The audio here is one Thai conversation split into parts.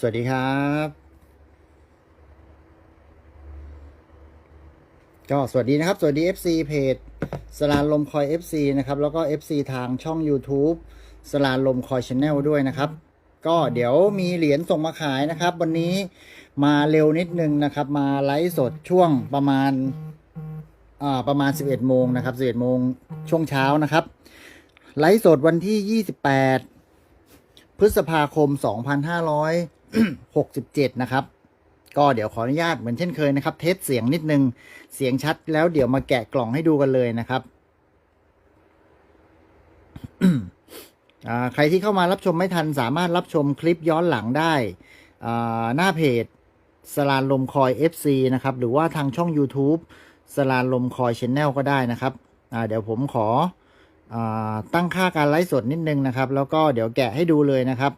สวัสดีครับ ก็สวัสดีนะครับ สวัสดี FC เพจสลานลมคอย FC นะครับ แล้วก็ FC ทางช่อง YouTube สลานลมคอยช n แนลด้วยนะครับ ก็เดี๋ยวมีเหรียญส่งมาขายนะครับ วันนี้มาเร็วนิดนึงนะครับ มาไลฟ์สดช่วงประมาณอ่าประมาณ 11 โมงนะครับ 11 โมงช่วงเช้านะครับ ไลฟ์สดวันที่ 28 พฤษภาคม 2567นะครับ ก็เดี๋ยวขออนุญาตเหมือนเช่นเคยนะครับ เทสเสียงนิดนึง เสียงชัดแล้วเดี๋ยวมาแกะกล่องให้ดูกันเลยนะครับใครที่เข้ามารับชมไม่ทันสามารถรับชมคลิปย้อนหลังได้หน้าเพจสลานลมคอย FC นะครับ หรือว่าทางช่อง YouTube สลานลมคอยช n แนลก็ได้นะครับเดี๋ยวผมขออตั้งค่าการไลฟ์สดนิดนึงนะครับ แล้วก็เดี๋ยวแกะให้ดูเลยนะครับ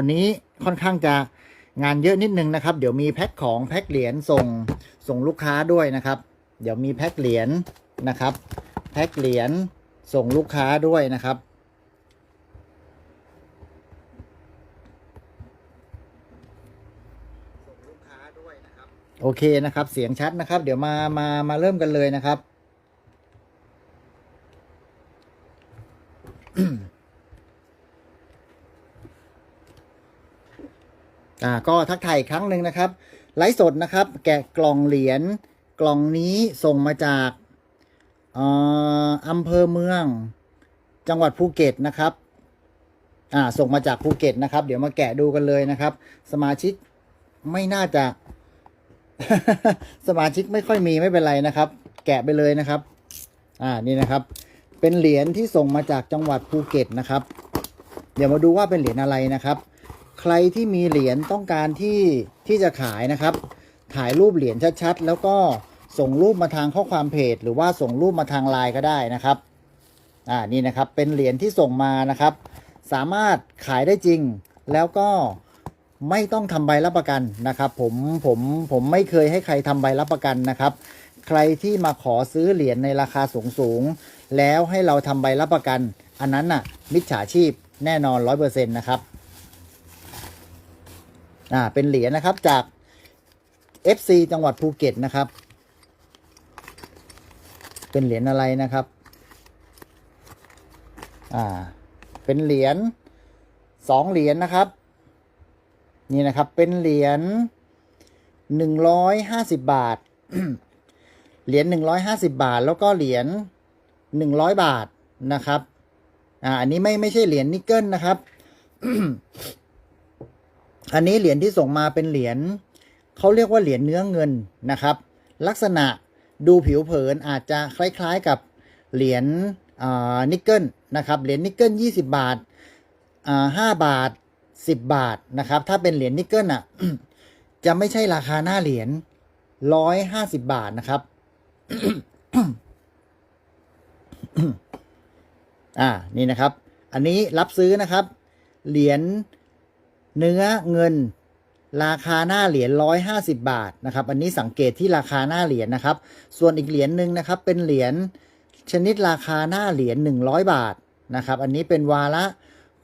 วันนี้ค่อนข้างจะงานเยอะนิดนึงนะครับ เดี๋ยวมีแพ็คของแพ็คเหรียญส่งส่งลูกค้าด้วยนะครับ เดี๋ยวมีแพ็คเหรียญนะครับ แพ็คเหรียญส่งลูกค้าด้วยนะครับโอเคนะครับ เสียงชัดนะครับ เดี๋ยวมามามาเริ่มกันเลยนะครับ อ่าก็ทักทายอีกครั้งหนึ่งนะครับ ไลฟ์สดนะครับ แกะกล่องเหรียญกล่องนี้ส่งมาจากเอ่ออำเภอเมือง จังหวัดภูเก็ตนะครับอ่าส่งมาจากภูเก็ตนะครับ เดี๋ยวมาแกะดูกันเลยนะครับ สมาชิกไม่น่าจะ สมาชิกไม่ค่อยมีไม่เป็นไรนะครับ แกะไปเลยนะครับ อ่านี่นะครับ เป็นเหรียญที่ส่งมาจากจังหวัดภูเก็ตนะครับ เดี๋ยวมาดูว่าเป็นเหรียญอะไรนะครับ ใครที่มีเหรียญต้องการที่ที่จะขายนะครับ ถ่ายรูปเหรียญชัดๆ แล้วก็ส่งรูปมาทางข้อความเพจ หรือว่าส่งรูปมาทางไลน์ก็ได้นะครับ อ่านี่นะครับเป็นเหรียญที่ส่งมานะครับ สามารถขายได้จริง แล้วก็ไม่ต้องทำใบรับประกันนะครับผมผมผมไม่เคยให้ใครทำใบรับประกันนะครับ ใครที่มาขอซื้อเหรียญในราคาสูงสูงๆแล้วให้เราทำใบรับประกัน อันนั้นน่ะมิจฉาชีพแน่นอนร้อยเปอร์เซ็นต์นะครับ อ่าเป็นเหรียญนะครับจาก FC จังหวัดภูเก็ตนะครับ เป็นเหรียญอะไรนะครับ อ่า เป็นเหรียญสองเหรียญนะครับ นี่นะครับเป็นเหรียญหนึ่งร้อยห้าสิบบาท เหรียญหนึ่งร้อยห้าสิบาท แล้วก็เหรียญหนึ่งร้อยบาทนะครับ อ่า อันนี้ไม่ไม่ใช่เหรียญนิกเกิลนะครับ อันนี้เหรียญที่ส่งมาเป็นเหรียญเขาเรียกว่าเหรียญเนื้อเงินนะครับ ลักษณะดูผิวเผินอาจจะคล้ายๆกับเหรียญนิกเกิลนะครับเหรียญนิกเกิล20 บาทห้าบาท 10 บาทนะครับ ถ้าเป็นเหรียญนิกเกิลอะจะไม่ใช่ราคาหน้าเหรียญ150บาทนะครับ อ่า นี่นะครับ อันนี้รับซื้อนะครับ เหรียญ เนื้อเงินราคาหน้าเหรียญร้อยห้าสิบาทนะครับ อันนี้สังเกตที่ราคาหน้าเหรียญนะครับ ส่วนอีกเหรียญหนึ่งนะครับ เป็นเหรียญชนิดราคาหน้าเหรียญหนึ่งร้อยบาทนะครับ อันนี้เป็นวาระ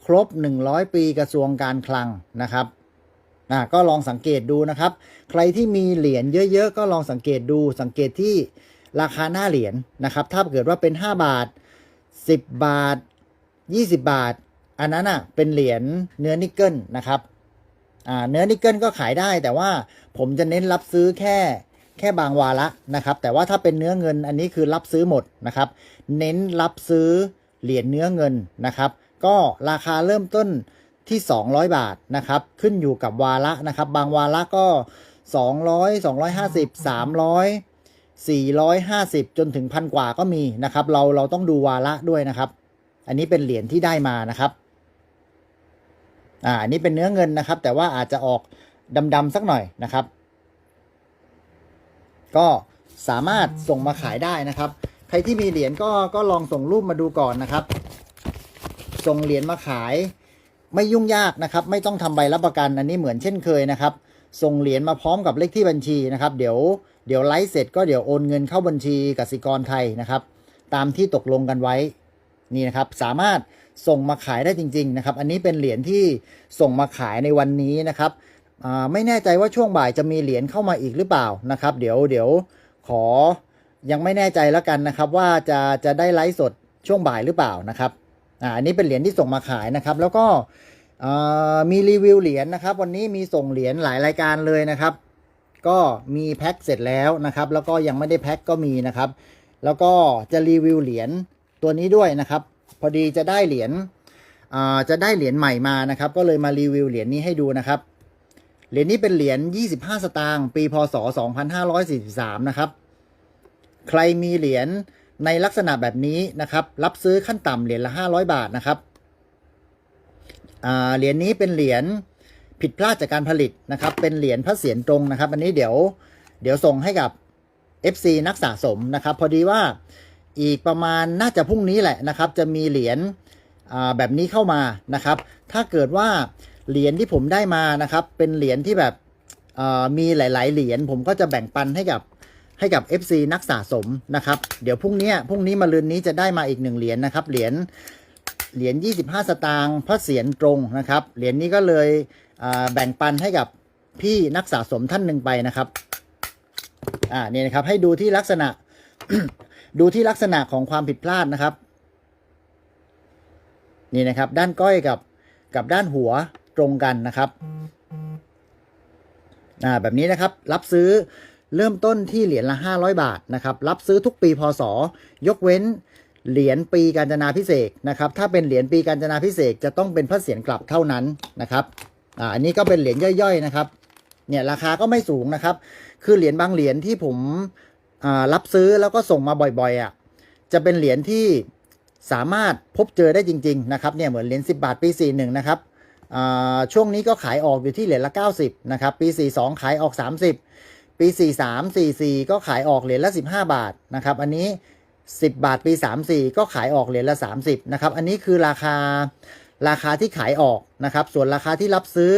ครบหนึ่งร้อยปีกระทรวงการคลังนะครับอ่าก็ลองสังเกตดูนะครับ ใครที่มีเหรียญเยอะๆ ก็ลองสังเกตดู สังเกตที่ราคาหน้าเหรียญนะครับ ถ้าเกิดว่าเป็น 5 บาท 10 บาท 20 บาท อันนั้นอะเป็นเหรียญเนื้อนิกเกิลนะครับเนื้อนิกเกิลก็ขายได้ แต่ว่าผมจะเน้นรับซื้อแค่แค่บางวาระนะครับ แต่ว่าถ้าเป็นเนื้อเงินอันนี้คือรับซื้อหมดนะครับ เน้นรับซื้อเหรียญเนื้อเงินนะครับ ก็ราคาเริ่มต้นที่ 200 บาทนะครับ ขึ้นอยู่กับวาระนะครับ บางวาระก็ 200 250 300 450 จนถึงพันกว่าก็มีนะครับ เราเราต้องดูวาระด้วยนะครับ อันนี้เป็นเหรียญที่ได้มานะครับ อ่านนี้เป็นเนื้อเงินนะครับ แต่ว่าอาจจะออกดำๆสักหน่อยนะครับ ก็สามารถส่งมาขายได้นะครับ ใครที่มีเหรียญก็ก็ลองส่งรูปมาดูก่อนนะครับ ส่งเหรียญมาขาย ไม่ยุ่งยากนะครับ ไม่ต้องทำใบรับประกันอันนี้เหมือนเช่นเคยนะครับ ส่งเหรียญมาพร้อมกับเลขที่บัญชีนะครับ เดี๋ยวเดี๋ยวไลฟ์เสร็จก็เดี๋ยวโอนเงินเข้าบัญชีกสิกรไทยนะครับ ตามที่ตกลงกันไว้นี่นะครับ สามารถ ส่งมาขายได้จริง ๆ นะครับ อันนี้เป็นเหรียญที่ส่งมาขายในวันนี้นะครับไม่แน่ใจว่าช่วงบ่ายจะมีเหรียญเข้ามาอีกหรือเปล่านะครับ เดี๋ยวเดี๋ยวขอยังไม่แน่ใจแล้วกันนะครับ ว่าจะจะได้ไลฟ์สดช่วงบ่ายหรือเปล่านะครับอ่าอันนี้เป็นเหรียญที่ส่งมาขายนะครับ แล้วก็มีรีวิวเหรียญนะครับ วันนี้มีส่งเหรียญหลายรายการเลยนะครับ ก็มีแพ็คเสร็จแล้วนะครับ แล้วก็ยังไม่ได้แพ็คก็มีนะครับ แล้วก็จะรีวิวเหรียญตัวนี้ด้วยนะครับ อดีจะได้เหรียญจะได้เหรียญใหม่มานะครับ ก็เลยมารีวิวเหรียญนี้ให้ดูนะครับ เหรียญนี้เป็นเหรียญ 25 สตางค์ ปี พศ 2543 นะครับ ใครมีเหรียญในลักษณะแบบนี้นะครับ รับซื้อขั้นต่ำเหรียญละ 500 บาทนะครับ เหรียญนี้เป็นเหรียญผิดพลาดจากการผลิตนะครับ เป็นเหรียญพระเศียรตรงนะครับ อันนี้เดี๋ยว เดี๋ยวส่งให้กับ FC นักสะสมนะครับ พอดีว่า อีกประมาณน่าจะพรุ่งนี้แหละนะครับ จะมีเหรียญแบบนี้เข้ามานะครับ ถ้าเกิดว่าเหรียญที่ผมได้มานะครับ เป็นเหรียญที่แบบมีหลาย ๆ เหรียญผมก็จะแบ่งปันให้กับให้กับ FC นักสะสมนะครับ เดี๋ยวพรุ่งนี้พรุ่งนี้มาลืนนี้จะได้มาอีกหนึ่งเหรียญนะครับ เหรียญเหรียญ25 สตางค์พระเศียรตรงนะครับ เหรียญนี้ก็เลยแบ่งปันให้กับพี่นักสะสมท่านหนึ่งไปนะครับอ่านี่นะครับให้ดูที่ลักษณะ ดูที่ลักษณะของความผิดพลาดนะครับ นี่นะครับ ด้านก้อยกับกับด้านหัวตรงกันนะครับอ่าแบบนี้นะครับ รับซื้อเริ่มต้นที่เหรียญละ 500 บาทนะครับ รับซื้อทุกปีพศ ยกเว้นเหรียญปีการจนาพิเศษนะครับ ถ้าเป็นเหรียญปีการจนาพิเศษจะต้องเป็นพระเศียรกลับเท่านั้นนะครับอ่าอันนี้ก็เป็นเหรียญย่อยๆนะครับ เนี่ยราคาก็ไม่สูงนะครับ คือเหรียญบางเหรียญที่ผม รับซื้อแล้วก็ส่งมาบ่อยๆอะจะเป็นเหรียญที่สามารถพบเจอได้จริง ๆ นะครับเนี่ยเหมือนเหรียญ10 บาทปี 41 นะครับช่วงนี้ก็ขายออกอยู่ที่เหรียญละ 90 นะครับ ปี 42 ขายออก 30 ปี 43 44 ก็ขายออกเหรียญละ 15 บาทนะครับอันนี้ 10 บาทปี 34 ก็ขายออกเหรียญละ 30 นะครับอันนี้คือราคาราคาที่ขายออกนะครับส่วนราคาที่รับซื้อ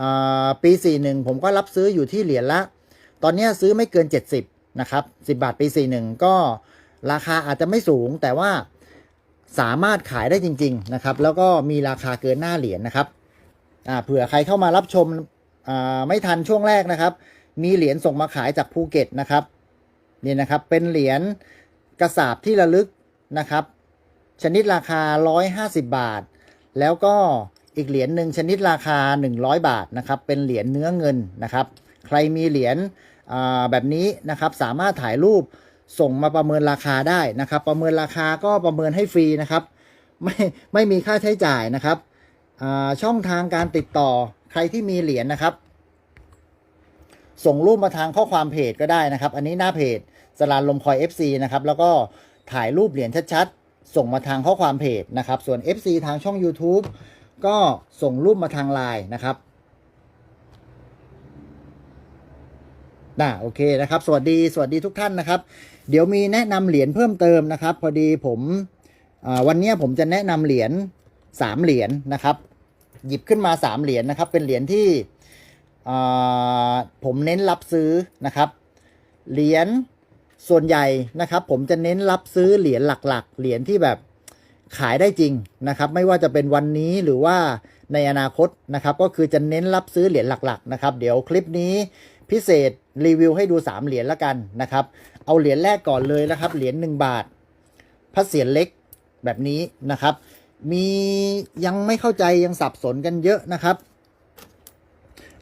อ่าปี 41 ผมก็รับซื้ออยู่ที่เหรียญละ ตอนนี้ซื้อไม่เกิน 70 นะครับ10 บาทปี 41 ก็ราคาอาจจะไม่สูงแต่ว่าสามารถขายได้จริง ๆ นะครับ แล้วก็มีราคาเกินหน้าเหรียญนะครับเผื่อใครเข้ามารับชมไม่ทันช่วงแรกนะครับ มีเหรียญส่งมาขายจากภูเก็ตนะครับนี่นะครับเป็นเหรียญกระสาบที่ระลึกนะครับ ชนิดราคา 150 บาท แล้วก็อีกเหรียญหนึ่งชนิดราคา 100 บาทนะครับ เป็นเหรียญเนื้อเงินนะครับ ใครมีเหรียญ แบบนี้นะครับสามารถถ่ายรูปส่งมาประเมินราคาได้นะครับ ประเมินราคาก็ประเมินให้ฟรีนะครับ ไม่ไม่มีค่าใช้จ่ายนะครับช่องทางการติดต่อใครที่มีเหรียญนะครับ ส่งรูปมาทางข้อความเพจก็ได้นะครับ อันนี้หน้าเพจสลานลมคอย FC นะครับแล้วก็ถ่ายรูปเหรียญชัดๆ ส่งมาทางข้อความเพจนะครับ ส่วน FC ทางช่อง YouTube ก็ส่งรูปมาทางไลน์นะครับ น่าโอเคนะครับ สวัสดีสวัสดีทุกท่านนะครับ เดี๋ยวมีแนะนำเหรียญเพิ่มเติมนะครับ พอดีผมวันนี้ผมจะแนะนำเหรียญสามเหรียญนะครับ หยิบขึ้นมาสามเหรียญนะครับ เป็นเหรียญที่ผมเน้นรับซื้อนะครับ เหรียญส่วนใหญ่นะครับ ผมจะเน้นรับซื้อเหรียญหลัก ๆ เหรียญที่แบบขายได้จริงนะครับ ไม่ว่าจะเป็นวันนี้หรือว่าในอนาคตนะครับ ก็คือจะเน้นรับซื้อเหรียญหลัก ๆ นะครับ เดี๋ยวคลิปนี้ พิเศษรีวิวให้ดู 3 เหรียญละกันนะครับ เอาเหรียญแรกก่อนเลยนะครับ เหรียญ1บาทพระเศียรเล็กแบบนี้นะครับ มียังไม่เข้าใจยังสับสนกันเยอะนะครับ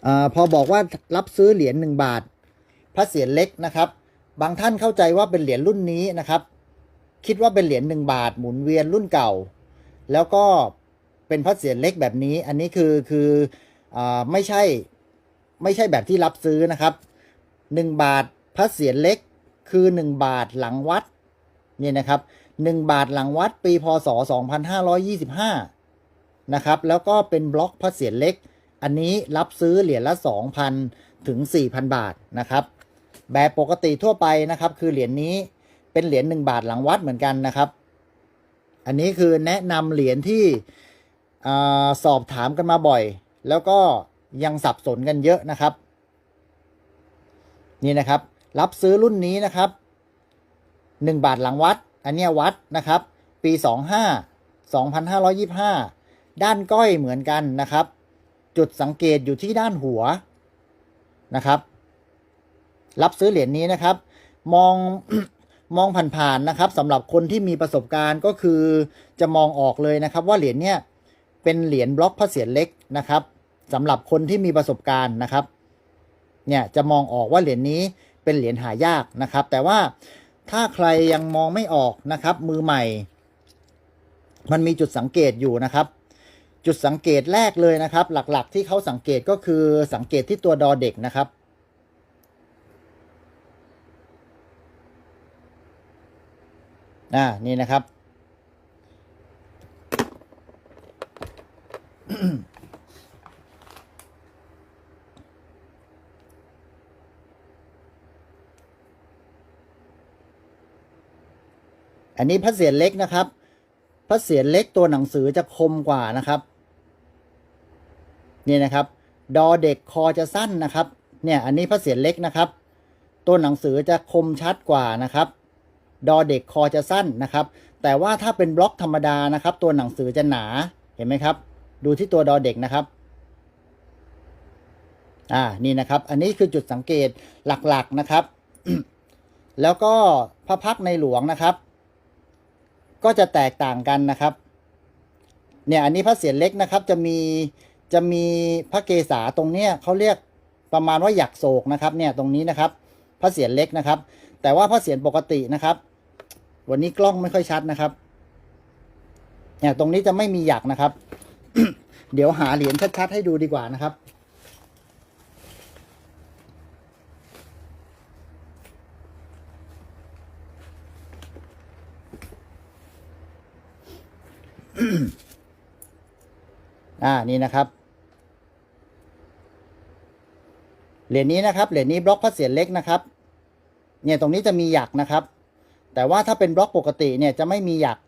อพอบอกว่ารับซื้อเหรียญ1บาท พระเศียรเล็กนะครับ บางท่านเข้าใจว่าเป็นเหรียญรุ่นนี้นะครับ คิดว่าเป็นเหรียญหนึ่งบาท หมุนเวียนรุ่นเก่า แล้วก็เป็นพระเศียรเล็กแบบนี้ อันนี้คือคืออไม่ใช่ ไม่ใช่แบบที่รับซื้อนะครับหนึ่งบาทพระเศียรเล็กคือหนึ่งบาทหลังวัดนี่นะครับหนึ่งบาทหลังวัดปีพศ 2525 นะครับ แล้วก็เป็นบล็อกพระเศียรเล็ก อันนี้รับซื้อเหรียญละ 2,000 ถึง 4,000 บาทนะครับ แบบปกติทั่วไปนะครับ คือเหรียญนี้เป็นเหรียญหนึ่งบาทหลังวัดเหมือนกันนะครับ อันนี้คือแนะนำเหรียญที่สอบถามกันมาบ่อย แล้วก็ ยังสับสนกันเยอะนะครับ นี่นะครับ รับซื้อรุ่นนี้นะครับหนึ่งบาทหลังวัด อันเนี้ยวัดนะครับ ปี25 2525ด้านก้อยเหมือนกันนะครับ จุดสังเกตอยู่ที่ด้านหัวนะครับ รับซื้อเหรียญนี้นะครับ มองมองผ่านๆนะครับสำหรับคนที่มีประสบการณ์ก็คือจะมองออกเลยนะครับ ว่าเหรียญเนี่ยเป็นเหรียญบล็อกพระเศียรเล็กนะครับ สำหรับคนที่มีประสบการณ์นะครับ เนี่ยจะมองออกว่าเหรียญนี้เป็นเหรียญหายากนะครับ แต่ว่าถ้าใครยังมองไม่ออกนะครับ มือใหม่ มันมีจุดสังเกตอยู่นะครับ จุดสังเกตแรกเลยนะครับ หลักๆ ที่เขาสังเกตก็คือสังเกตที่ตัวดอเด็กนะครับอ่านี่นะครับ นี้พระเศียรเล็กนะครับ พระเศียรเล็กตัวหนังสือจะคมกว่านะครับนี่นะครับ ดอเด็กคอจะสั้นนะครับ เนี่ยอันนี้พระเศียรเล็กนะครับ ตัวหนังสือจะคมชัดกว่านะครับ ดอเด็กคอจะสั้นนะครับ แต่ว่าถ้าเป็นบล็อกธรรมดานะครับ ตัวหนังสือจะหนาเห็นไหมครับ ดูที่ตัวดอเด็กนะครับอ่านี่นะครับ อันนี้คือจุดสังเกตหลักๆนะครับ แล้วก็พระพักในหลวงนะครับ ก็จะแตกต่างกันนะครับ เนี่ยอันนี้พระเศียรเล็กนะครับ จะมีจะมีพระเกศาตรงเนี้ยเขาเรียกประมาณว่าหยักโศกนะครับ เนี่ยตรงนี้นะครับ พระเศียรเล็กนะครับ แต่ว่าพระเศียรปกตินะครับ วันนี้กล้องไม่ค่อยชัดนะครับ เนี่ยตรงนี้จะไม่มีหยักนะครับ เดี๋ยวหาเหรียญชัดๆให้ดูดีกว่านะครับ อ่านี่นะครับ เหรียญนี้นะครับ เหรียญนี้บล็อกพระเศียรเล็กนะครับ เนี่ยตรงนี้จะมีหยักนะครับ แต่ว่าถ้าเป็นบล็อกปกติเนี่ยจะไม่มีหยัก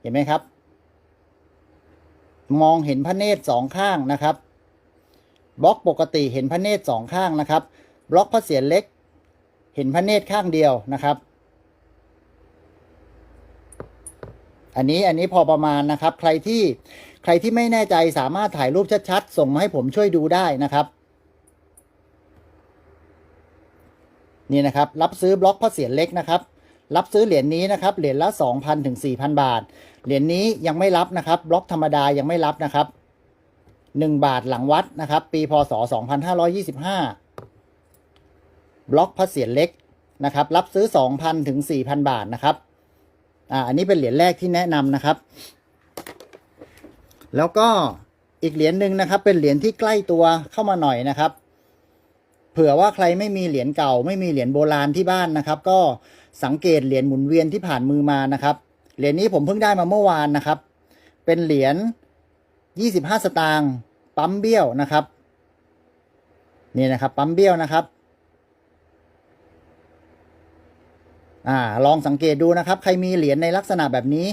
เห็นไหมครับ มองเห็นพระเนตรสองข้างนะครับ บล็อกปกติเห็นพระเนตรสองข้างนะครับ บล็อกพระเศียรเล็ก เห็นพระเนตรข้างเดียวนะครับ อันนี้อันนี้พอประมาณนะครับ ใครที่ใครที่ไม่แน่ใจสามารถถ่ายรูปชัดๆ ส่งมาให้ผมช่วยดูได้นะครับนี่นะครับรับซื้อบล็อกพระเศียรเล็กนะครับ รับซื้อเหรียญนี้นะครับเหรียญละ 2,000ถึง4,000 บาท เหรียญนี้ยังไม่รับนะครับ บล็อกธรรมดายังไม่รับนะครับ 1 บาทหลังวัดนะครับ ปีพศ 2525 บล็อกพระเศียรเล็กนะครับ รับซื้อ 2,000ถึง4,000 บาทนะครับ อ่าอันนี้เป็นเหรียญแรกที่แนะนำนะครับ แล้วก็อีกเหรียญหนึ่งนะครับ เป็นเหรียญที่ใกล้ตัวเข้ามาหน่อยนะครับ เผื่อว่าใครไม่มีเหรียญเก่า ไม่มีเหรียญโบราณที่บ้านนะครับ ก็สังเกตเหรียญหมุนเวียนที่ผ่านมือมานะครับ เหรียญนี้ผมเพิ่งได้มาเมื่อวานนะครับ เป็นเหรียญ25 สตางค์ปั๊มเบี้ยวนะครับนี่นะครับ ปั๊มเบี้ยวนะครับ อ่าลองสังเกตดูนะครับ ใครมีเหรียญในลักษณะแบบนี้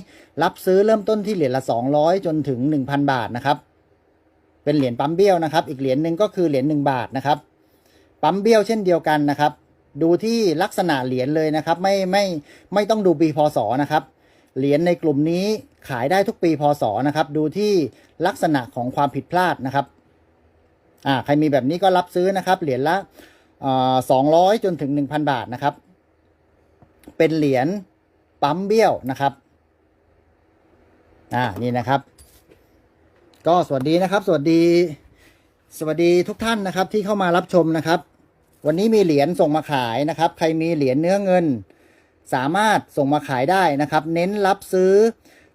รับซื้อเริ่มต้นที่เหรียญละ 200 จนถึง 1,000 บาทนะครับ เป็นเหรียญปั๊มเบี้ยวนะครับ อีกเหรียญหนึ่งก็คือเหรียญ1บาทนะครับ ปั๊มเบี้ยวเช่นเดียวกันนะครับ ดูที่ลักษณะเหรียญเลยนะครับ ไม่ไม่ไม่ต้องดูปีพศนะครับ เหรียญในกลุ่มนี้ขายได้ทุกปีพศนะครับ ดูที่ลักษณะของความผิดพลาดนะครับอ่าใครมีแบบนี้ก็รับซื้อนะครับ เหรียญละสองร้อยจนถึง 1,000 บาทนะครับ เป็นเหรียญปั๊มเบี้ยวนะครับอ่านี่นะครับ ก็สวัสดีนะครับ สวัสดี สวัสดีทุกท่านนะครับ ที่เข้ามารับชมนะครับ วันนี้มีเหรียญส่งมาขายนะครับ ใครมีเหรียญเนื้อเงิน สามารถส่งมาขายได้นะครับ เน้นรับซื้อ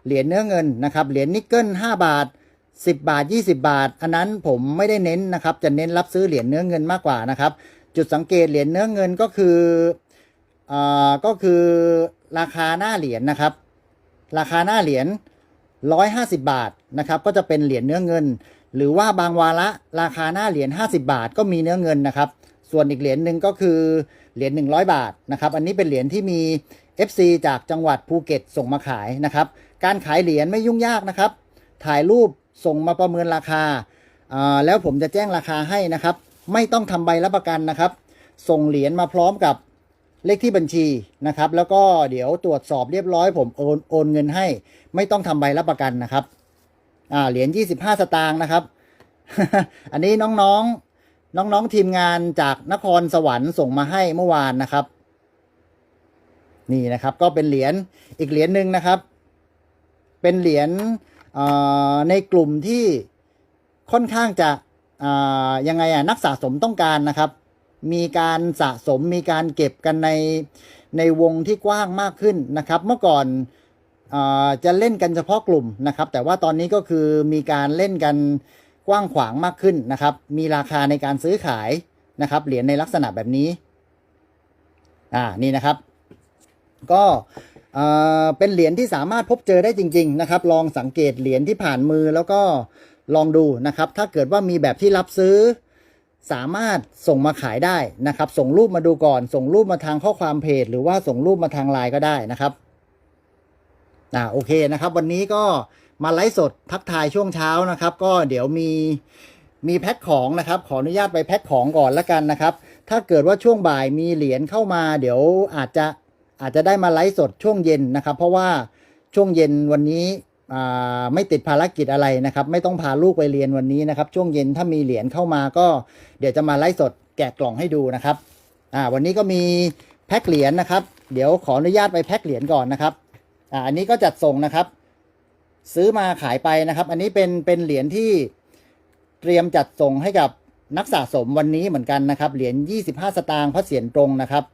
เหรียญเนื้อเงินนะครับ เหรียญนิกเกิล5บาท10 บาท 20 บาท อันนั้นผมไม่ได้เน้นนะครับ จะเน้นรับซื้อเหรียญเนื้อเงินมากกว่านะครับ จุดสังเกตเหรียญเนื้อเงินก็คือ อ่าก็คือราคาหน้าเหรียญนะครับ ราคาหน้าเหรียญ150 บาทนะครับก็จะเป็นเหรียญเนื้อเงิน หรือว่าบางวาระราคาหน้าเหรียญ50 บาทก็มีเนื้อเงินนะครับ ส่วนอีกเหรียญหนึ่งก็คือเหรียญ100 บาทนะครับ อันนี้เป็นเหรียญที่มี FC จากจังหวัดภูเก็ตส่งมาขายนะครับ การขายเหรียญไม่ยุ่งยากนะครับ ถ่ายรูปส่งมาประเมินราคาอ่าแล้วผมจะแจ้งราคาให้นะครับ ไม่ต้องทำใบรับประกันนะครับ ส่งเหรียญมาพร้อมกับ เลขที่บัญชีนะครับ แล้วก็เดี๋ยวตรวจสอบเรียบร้อย ผมโอนโอนเงินให้ ไม่ต้องทำใบรับประกันนะครับ อ่าเหรียญ25 สตางค์นะครับ อันนี้น้องๆน้องๆทีมงานจากนครสวรรค์ส่งมาให้เมื่อวานนะครับ นี่นะครับ ก็เป็นเหรียญอีกเหรียญหนึ่งนะครับ เป็นเหรียญในกลุ่มที่ค่อนข้างจะยังไงอะนักสะสมต้องการนะครับ มีการสะสมมีการเก็บกันในในวงที่กว้างมากขึ้นนะครับ เมื่อก่อนจะเล่นกันเฉพาะกลุ่มนะครับ แต่ว่าตอนนี้ก็คือมีการเล่นกันกว้างขวางมากขึ้นนะครับ มีราคาในการซื้อขายนะครับ เหรียญในลักษณะแบบนี้ อ่า นี่นะครับ ก็เป็นเหรียญที่สามารถพบเจอได้จริง ๆ นะครับ ลองสังเกตเหรียญที่ผ่านมือแล้วก็ลองดูนะครับ ถ้าเกิดว่ามีแบบที่รับซื้อ สามารถส่งมาขายได้นะครับ ส่งรูปมาดูก่อน ส่งรูปมาทางข้อความเพจ หรือว่าส่งรูปมาทางไลน์ก็ได้นะครับอ่าโอเคนะครับ วันนี้ก็มาไลฟ์สดทักทายช่วงเช้านะครับ ก็เดี๋ยวมีมีแพ็คของนะครับ ขออนุญาตไปแพ็คของก่อนละกันนะครับ ถ้าเกิดว่าช่วงบ่ายมีเหรียญเข้ามา เดี๋ยวอาจจะอาจจะได้มาไลฟ์สดช่วงเย็นนะครับ เพราะว่าช่วงเย็นวันนี้ ไม่ติดภารกิจอะไรนะครับ ไม่ต้องพาลูกไปเรียนวันนี้นะครับ ช่วงเย็นถ้ามีเหรียญเข้ามาก็เดี๋ยวจะมาไลฟ์สดแกะกล่องให้ดูนะครับวันนี้ก็มีแพ็คเหรียญนะครับ เดี๋ยวขออนุญาตไปแพ็คเหรียญก่อนนะครับอ,อันนี้ก็จัดส่งนะครับ ซื้อมาขายไปนะครับ อันนี้เป็นเป็นเหรียญที่เตรียมจัดส่งให้กับนักสะสมวันนี้เหมือนกันนะครับ เหรียญ25 สตางค์พระเศียรตรงนะครับ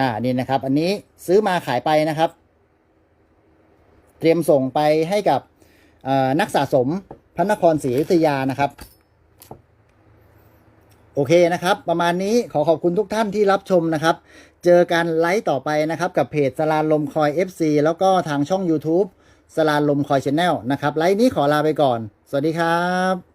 อ่านี่นะครับ อันนี้ซื้อมาขายไปนะครับ เตรียมส่งไปให้กับนักสะสมพระนครศรีอยุธยานะครับ โอเคนะครับ ประมาณนี้ขอขอบคุณทุกท่านที่รับชมนะครับ เจอกันไลฟ์ต่อไปนะครับ กับเพจสลานลมคอย FC แล้วก็ทางช่อง YouTube สลานลมคอยชแนลนะครับ ไลฟ์นี้ขอลาไปก่อน สวัสดีครับ